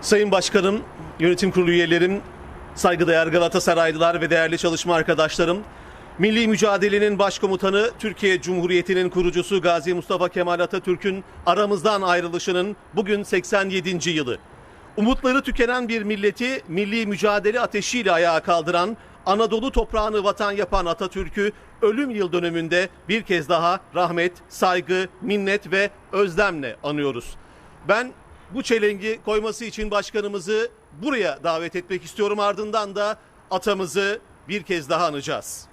Sayın Başkanım, yönetim kurulu üyelerim, saygıdeğer Galatasaraylılar ve değerli çalışma arkadaşlarım, milli mücadelenin başkomutanı, Türkiye Cumhuriyeti'nin kurucusu Gazi Mustafa Kemal Atatürk'ün aramızdan ayrılışının bugün 87. yılı. Umutları tükenen bir milleti milli mücadele ateşiyle ayağa kaldıran, Anadolu toprağını vatan yapan Atatürk'ü ölüm yıl dönümünde bir kez daha rahmet, saygı, minnet ve özlemle anıyoruz. Ben bu çelengi koyması için başkanımızı buraya davet etmek istiyorum. Ardından da atamızı bir kez daha anacağız.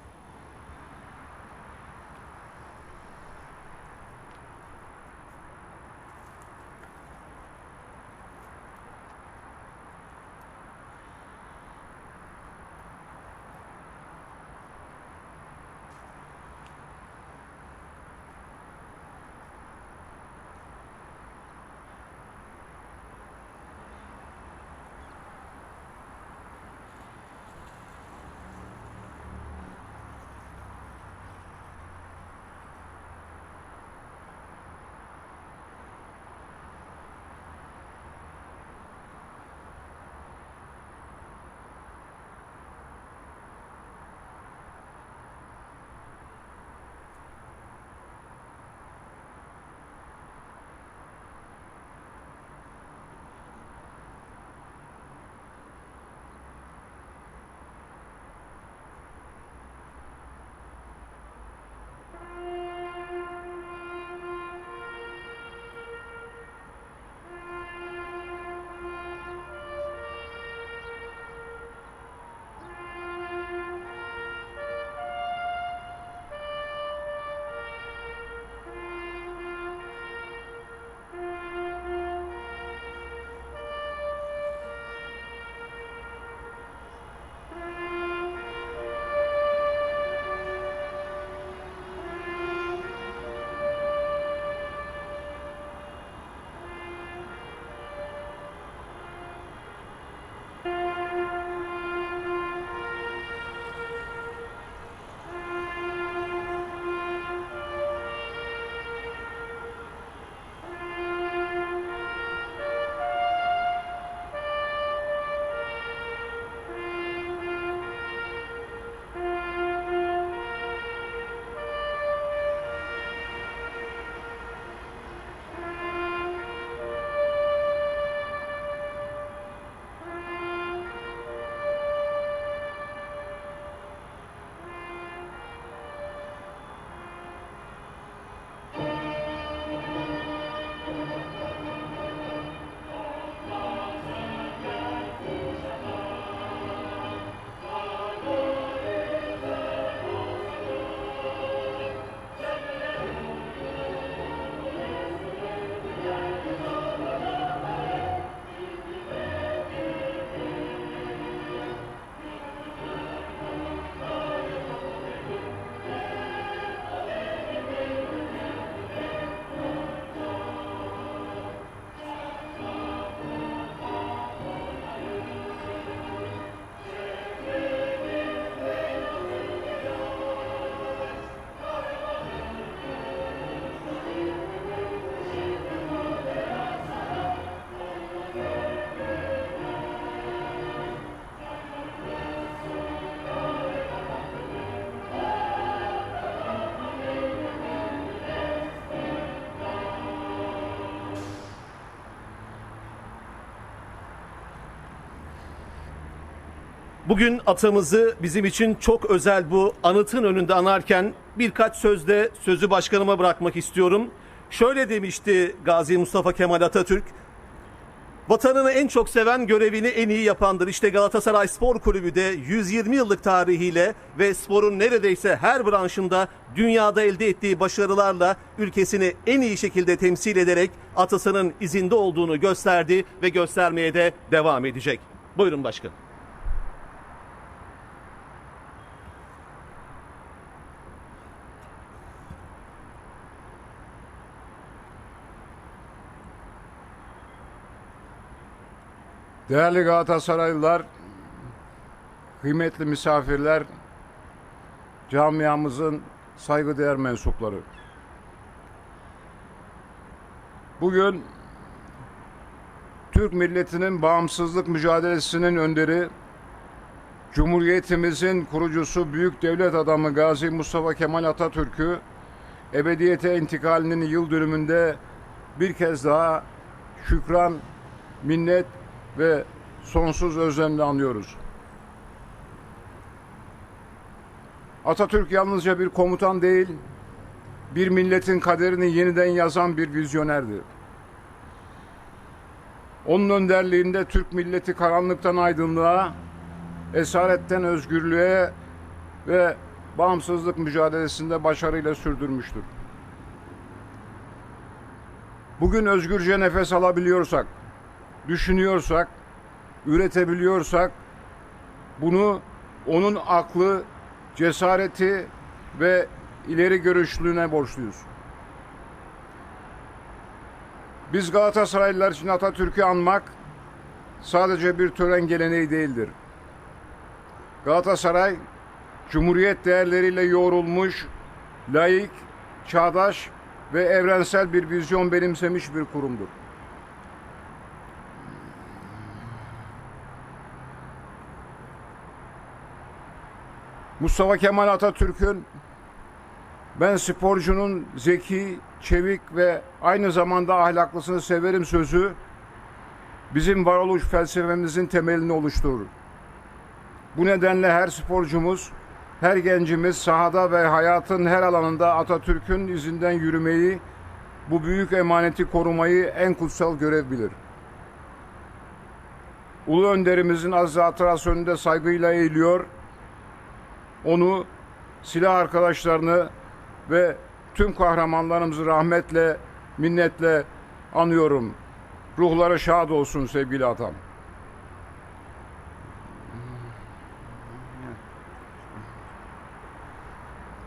Bugün atamızı bizim için çok özel bu anıtın önünde anarken birkaç sözle sözü başkanıma bırakmak istiyorum. Şöyle demişti Gazi Mustafa Kemal Atatürk. Vatanını en çok seven görevini en iyi yapandır. İşte Galatasaray Spor Kulübü de 120 yıllık tarihiyle ve sporun neredeyse her branşında dünyada elde ettiği başarılarla ülkesini en iyi şekilde temsil ederek atasının izinde olduğunu gösterdi ve göstermeye de devam edecek. Buyurun başkan. Değerli Galatasaraylılar, kıymetli misafirler, camiamızın saygıdeğer mensupları. Bugün Türk milletinin bağımsızlık mücadelesinin önderi, Cumhuriyetimizin kurucusu büyük devlet adamı Gazi Mustafa Kemal Atatürk'ü ebediyete intikalinin yıl dönümünde bir kez daha şükran, minnet ve sonsuz özlemle anıyoruz. Atatürk yalnızca bir komutan değil, bir milletin kaderini yeniden yazan bir vizyonerdi. Onun önderliğinde Türk milleti karanlıktan aydınlığa, esaretten özgürlüğe ve bağımsızlık mücadelesinde başarıyla sürdürmüştür. Bugün özgürce nefes alabiliyorsak, düşünüyorsak, üretebiliyorsak bunu onun aklı, cesareti ve ileri görüşlülüğüne borçluyuz. Biz Galatasaraylılar için Atatürk'ü anmak sadece bir tören geleneği değildir. Galatasaray, Cumhuriyet değerleriyle yoğrulmuş, laik, çağdaş ve evrensel bir vizyon benimsemiş bir kurumdur. Mustafa Kemal Atatürk'ün ben sporcunun zeki, çevik ve aynı zamanda ahlaklısını severim sözü bizim varoluş felsefemizin temelini oluşturur. Bu nedenle her sporcumuz, her gencimiz sahada ve hayatın her alanında Atatürk'ün izinden yürümeyi, bu büyük emaneti korumayı en kutsal görev bilir. Ulu önderimizin aziz hatırası önünde saygıyla eğiliyor, onu, silah arkadaşlarını ve tüm kahramanlarımızı rahmetle, minnetle anıyorum. Ruhları şad olsun sevgili atam.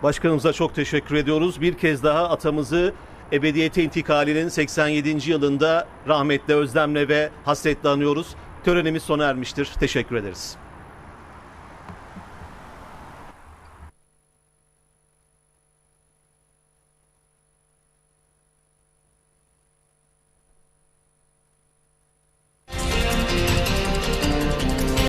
Başkanımıza çok teşekkür ediyoruz. Bir kez daha atamızı ebediyete intikalinin 87. yılında rahmetle, özlemle ve hasretle anıyoruz. Törenimiz sona ermiştir. Teşekkür ederiz.